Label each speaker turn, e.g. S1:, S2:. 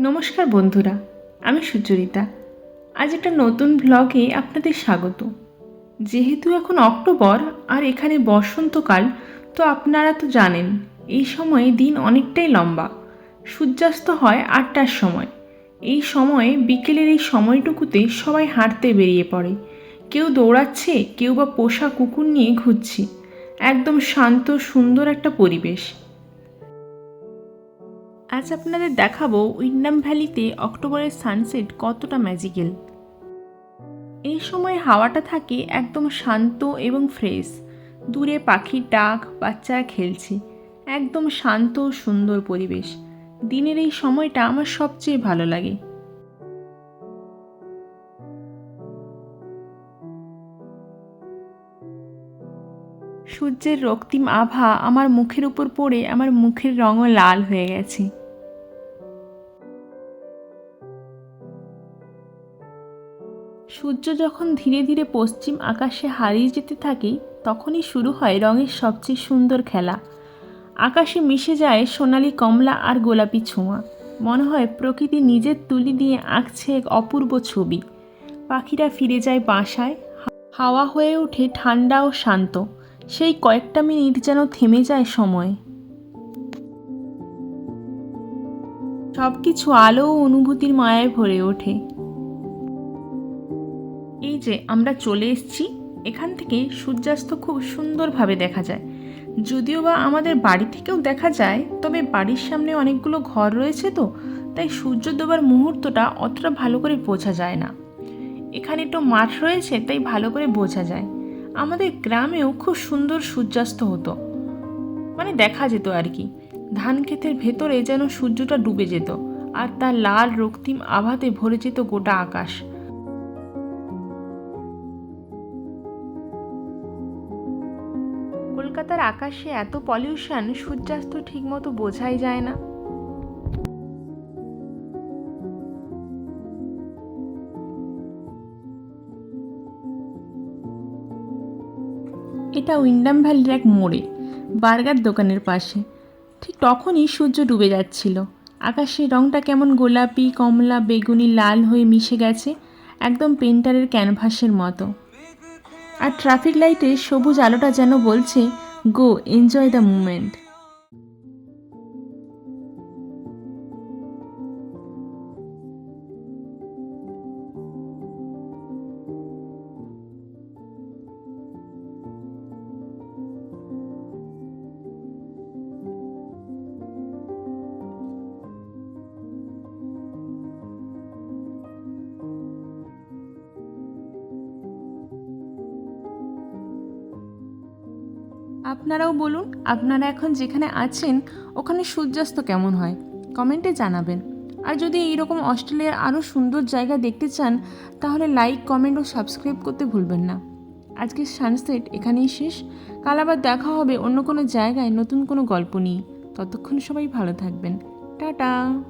S1: নমস্কার বন্ধুরা, আমি সুচরিতা। আজ একটা নতুন ব্লগে আপনাদের স্বাগত। যেহেতু এখন অক্টোবর আর এখানে বসন্তকাল, তো আপনারা তো জানেন, এই সময়ে দিন অনেকটাই লম্বা। সূর্যাস্ত হয় আটটার সময়। এই সময়ে বিকেলের এই সময়টুকুতে সবাই হাঁটতে বেরিয়ে পড়ে। কেউ দৌড়াচ্ছে, কেউ বা পোষা কুকুর নিয়ে ঘুরছে। একদম শান্ত, সুন্দর একটা পরিবেশ। আজ আপনাদের দেখাবো উইন্ডাম ভ্যালিতে অক্টোবরের সানসেট কতটা ম্যাজিক্যাল। এই সময় হাওয়াটা থাকে একদম শান্ত এবং ফ্রেশ। দূরে পাখির ডাক, বাচ্চারা খেলছে। একদম শান্ত সুন্দর পরিবেশ। দিনের এই সময়টা আমার সবচেয়ে ভালো লাগে। সূর্যের রক্তিম আভা আমার মুখের উপর পড়ে আমার মুখের রঙও লাল হয়ে গেছে। সূর্য যখন ধীরে ধীরে পশ্চিম আকাশে হারিয়ে যেতে থাকে, তখনই শুরু হয় রঙের সবচেয়ে সুন্দর খেলা। আকাশে মিশে যায় সোনালি কমলা আর গোলাপি ছোঁয়া। মনে হয় প্রকৃতি নিজের তুলি দিয়ে আঁকছে এক অপূর্ব ছবি। পাখিরা ফিরে যায় বাসায়। হাওয়া হয়ে ওঠে ঠান্ডা ও শান্ত। সেই কয়েকটা মিনিট যেন থেমে যায় সময়। সব কিছু আলো ও অনুভূতির মায়ায় ভরে ওঠে। এই যে আমরা চলে এসেছি, এখান থেকে সূর্যাস্ত খুব সুন্দরভাবে দেখা যায়। যদিও বা আমাদের বাড়ি থেকেও দেখা যায়, তবে বাড়ির সামনে অনেকগুলো ঘর রয়েছে তো, তাই সূর্য দেবার মুহূর্তটা অতটা ভালো করে বোঝা যায় না। এখানে একটু মাঠ রয়েছে, তাই ভালো করে বোঝা যায়। আমাদের গ্রামেও খুব সুন্দর সূর্যাস্ত হতো। মানে দেখা যেত আর কি। ধান ক্ষেতের ভেতরে যেন সূর্যটা ডুবে যেত, আর তার লাল রক্তিম আভাতে ভরে যেত গোটা আকাশ। কলকাতার আকাশে এত পলিউশন সূর্যাস্ত ঠিকমতো বোঝাই যায় না। এটা উইন্ডাম ভ্যালির এক মোড়ে, বার্গার দোকানের পাশে। ঠিক তখনই সূর্য ডুবে যাচ্ছিল। আকাশের রংটা কেমন গোলাপি, কমলা, বেগুনি, লাল হয়ে মিশে গেছে, একদম পেন্টারের ক্যানভাসের মতো। আর ট্রাফিক লাইটে সবুজ আলোটা যেন বলছে গো এনজয় দ্য মুমেন্ট। আপনারাও বলুন, আপনারা এখন যেখানে আছেন, ওখানে সূর্যাস্ত কেমন হয়? কমেন্টে জানাবেন। আর যদি এইরকম অস্ট্রেলিয়ার আরও সুন্দর জায়গা দেখতে চান, তাহলে লাইক, কমেন্ট ও সাবস্ক্রাইব করতে ভুলবেন না। আজকের সানসেট এখানেই শেষ। কাল আবার দেখা হবে অন্য কোনো জায়গায় নতুন কোনো গল্প নিয়ে। ততক্ষণ সবাই ভালো থাকবেন। টাটা!